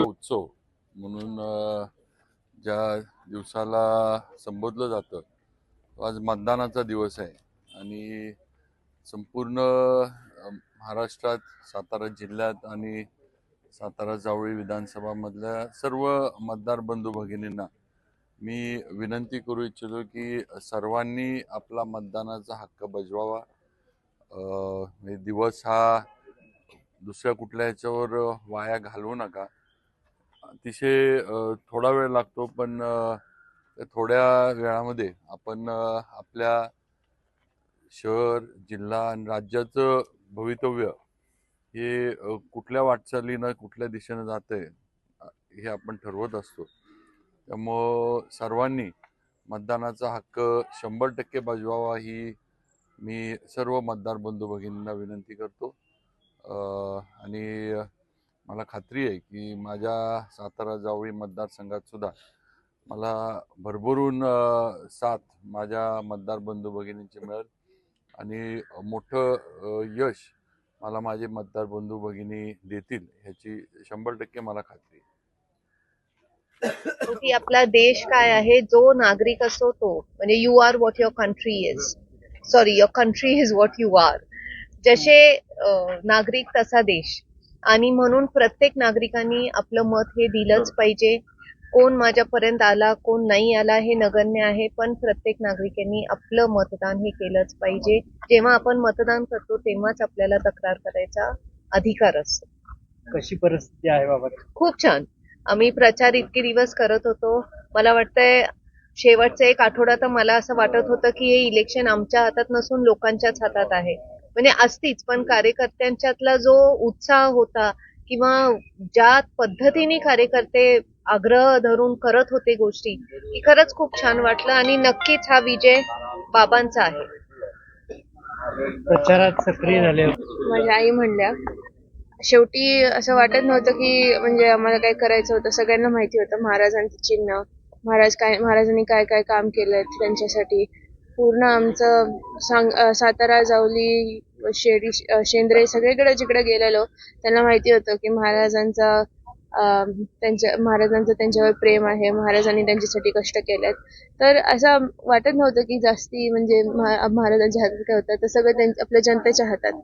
उत्सव म्हणून ज्या दिवसाला संबोधलं जातं तो आज मतदानाचा दिवस आहे. आणि संपूर्ण महाराष्ट्रात सातारा जिल्ह्यात आणि सातारा जावळी विधानसभामधल्या सर्व मतदार बंधू भगिनींना मी विनंती करू इच्छितो की सर्वांनी आपला मतदानाचा हक्क बजवावा. दिवस हा दुसऱ्या कुठल्या ह्याच्यावर वाया घालवू नका. अतिशय थोडा वेळ लागतो पण थोड्या वेळामध्ये आपण आपल्या शहर जिल्हा आणि राज्याचं भवितव्य हे कुठल्या वाटचालीनं कुठल्या दिशेनं जात आहे हे आपण ठरवत असतो. त्यामुळं सर्वांनी मतदानाचा हक्क शंभर टक्के बजवावा ही मी सर्व मतदार बंधू भगिनींना विनंती करतो. आणि मला खात्री आहे की माझ्या सातारा जावळी मतदारसंघात सुद्धा मला भरभरून साथ माझ्या मतदार बंधू भगिनींची मिळेल. आणि मोठं यश मला माझे मतदार बंधू भगिनी देतील ह्याची शंभर टक्के मला खात्री आहे. आपला देश काय आहे? जो नागरिक असतो तो. म्हणजे you are what your country is sorry your country is what you are जसे नागरिक तसा देश. आणि म्हणून प्रत्येक नागरिकांनी आपलं मत हे दिलंच पाहिजे. कोण माझ्यापर्यंत आला कोण नाही आला हे नगण्य आहे पण प्रत्येक नागरिकांनी आपलं मतदान हे केलंच पाहिजे. जेव्हा आपण मतदान करतो तेव्हाच आपल्याला तक्रार करायचा अधिकार असतो. कशी परिस्थिती आहे बाबा? खूप छान. आम्ही प्रचार इतके दिवस करत होतो. मला वाटतंय शेवटचा एक आठवडा तर मला असं वाटत होतं की हे इलेक्शन आमच्या हातात नसून लोकांच्याच हातात आहे. म्हणजे असतीच पण कार्यकर्त्यांच्यातला जो उत्साह होता किंवा ज्या पद्धतीने कार्यकर्ते आग्रह धरून करत होते गोष्टी की खरंच खूप छान वाटलं आणि नक्कीच हा विजय बाबांचा आहे. प्रचारात सक्रिय झाले माझ्या आई म्हणल्या शेवटी असं वाटत नव्हतं की म्हणजे आम्हाला काय करायचं होतं सगळ्यांना माहिती होतं महाराजांचं चिन्ह महाराज काय महाराजांनी काय काय काम केलंय त्यांच्यासाठी. पूर्ण आमचं सांग सातारा जावली शेरी शेंद्रे सगळीकडे जिकडे गेलेलो त्यांना माहिती होतं की महाराजांचा त्यांच्या महाराजांचं त्यांच्यावर प्रेम आहे महाराजांनी त्यांच्यासाठी कष्ट केलेत. तर असं वाटत नव्हतं की जास्ती म्हणजे महाराजांच्या हातात काय होतं तर सगळं त्यांच्या आपल्या जनतेच्या हातात.